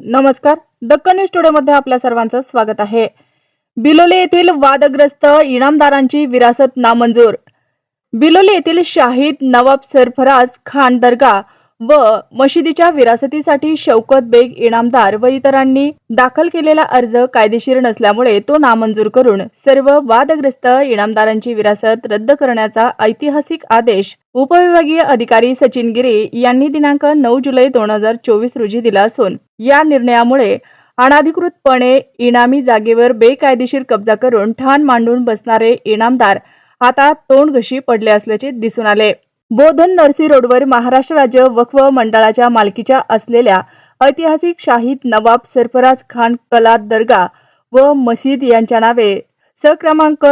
नमस्कार. दक्कन न्यूज आपल्या सर्वांचं स्वागत आहे. बिलोली येथील वादग्रस्त इनामदारांची विरासत नामंजूर. बिलोली येथील शाहीद नवाब सरफराज खान दर्गा व मशिदीच्या विरासतीसाठी शौकत बेग इनामदार व इतरांनी दाखल केलेला अर्ज कायदेशीर नसल्यामुळे तो नामंजूर करून सर्व वादग्रस्त इनामदारांची विरासत रद्द करण्याचा ऐतिहासिक आदेश उपविभागीय अधिकारी सचिन गिरी यांनी दिनांक नऊ जुलै दोन हजार चोवीस रोजी दिला असून या निर्णयामुळे अनाधिकृतपणे इनामी जागेवर बेकायदेशीर कब्जा करून ठाण मांडून बसणारे इनामदार आता तोंडघशी पडले असल्याचे दिसून आले. बोधन नरसी रोडवर महाराष्ट्र राज्य वक्फ मंडळाच्या मालकीच्या असलेल्या ऐतिहासिक शाहीद नवाब सरफराज खान कला दर्गा व मसीद यांच्या नावे सक्रमांक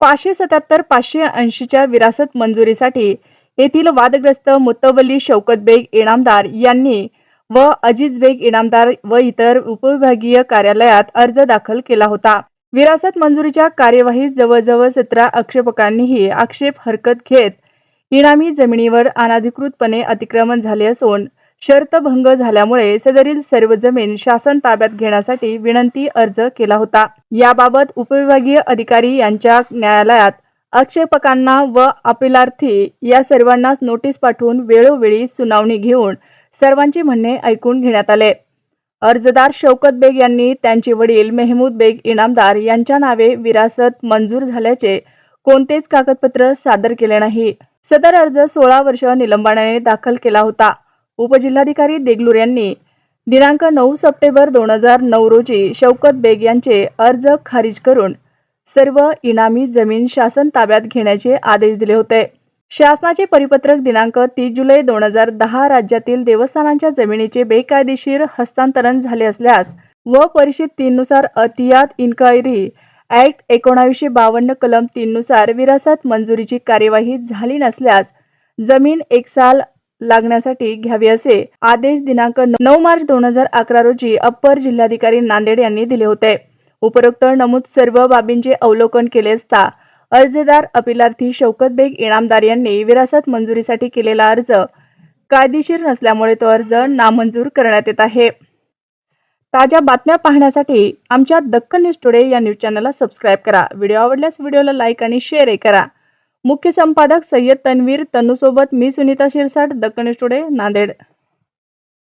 पाचशे सत्याहत्तर पाचशे ऐंशीच्या विरासत मंजुरीसाठी येथील वादग्रस्त मुत्तवली शौकत बेग इनामदार यांनी व अजीज बेग इनामदार व इतर उपविभागीय कार्यालयात अर्ज दाखल केला होता. विरासत मंजुरीच्या कार्यवाहीत जवळजवळ सतरा आक्षेपकांनीही आक्षेप हरकत घेत इनामी जमिनीवर अनाधिकृतपणे अतिक्रमण झाले असून शर्तभंग झाल्यामुळे सदरील सर्व जमीन शासन ताब्यात घेण्यासाठी विनंती अर्ज केला होता. याबाबत उपविभागीय अधिकारी यांच्या न्यायालयात आक्षेपकांना व अपिलार्थी या सर्वांनाच नोटीस पाठवून वेळोवेळी सुनावणी घेऊन सर्वांची म्हणणे ऐकून घेण्यात आले. अर्जदार शौकत बेग यांनी त्यांचे वडील मेहमूद बेग इनामदार यांच्या नावे विरासत मंजूर झाल्याचे कोणतेच कागदपत्र सादर केले नाही. सदर अर्ज सोळा वर्ष निलंबनाने दाखल केला होता. उपजिल्हाधिकारी देगलूर यांनी दिनांक नऊ सप्टेंबर दोन हजार नऊ रोजी शौकत बेग यांचे अर्ज खारिज करून सर्व इनामी जमीन शासन ताब्यात घेण्याचे आदेश दिले होते. शासनाचे परिपत्रक दिनांक तीस जुलै दोन हजार दहा राज्यातील देवस्थानांच्या जमिनीचे बेकायदेशीर हस्तांतरण झाले असल्यास व परिषद तीन नुसार अतियात इन्क्वायरी ऍक्ट एकोणावीसशे बावन्न कलम तीन नुसार विरासत मंजुरीची कार्यवाही झाली नसल्यास जमीन एक साल लागण्यासाठी घ्यावी असे आदेश दिनांक नऊ मार्च दोन हजार अकरा रोजी अप्पर जिल्हाधिकारी नांदेड यांनी दिले होते. उपरोक्त नमूद सर्व बाबींचे अवलोकन केले असता अर्जदार अपिलार्थी शौकत बेग इनामदार यांनी विरासत मंजुरीसाठी केलेला अर्ज कायदेशीर नसल्यामुळे तो अर्ज नामंजूर करण्यात येत आहे. ताज्या बातम्या पाहण्यासाठी आमच्या दक्कन न्यूज टुडे या न्यूज चॅनलला सबस्क्राईब करा. व्हिडिओ आवडल्यास व्हिडिओला लाईक आणि शेअरही करा. मुख्य संपादक सय्यद तन्वीर तन्नूसोबत मी सुनीता शिरसाट दक्कन न्यूज टुडे नांदेड.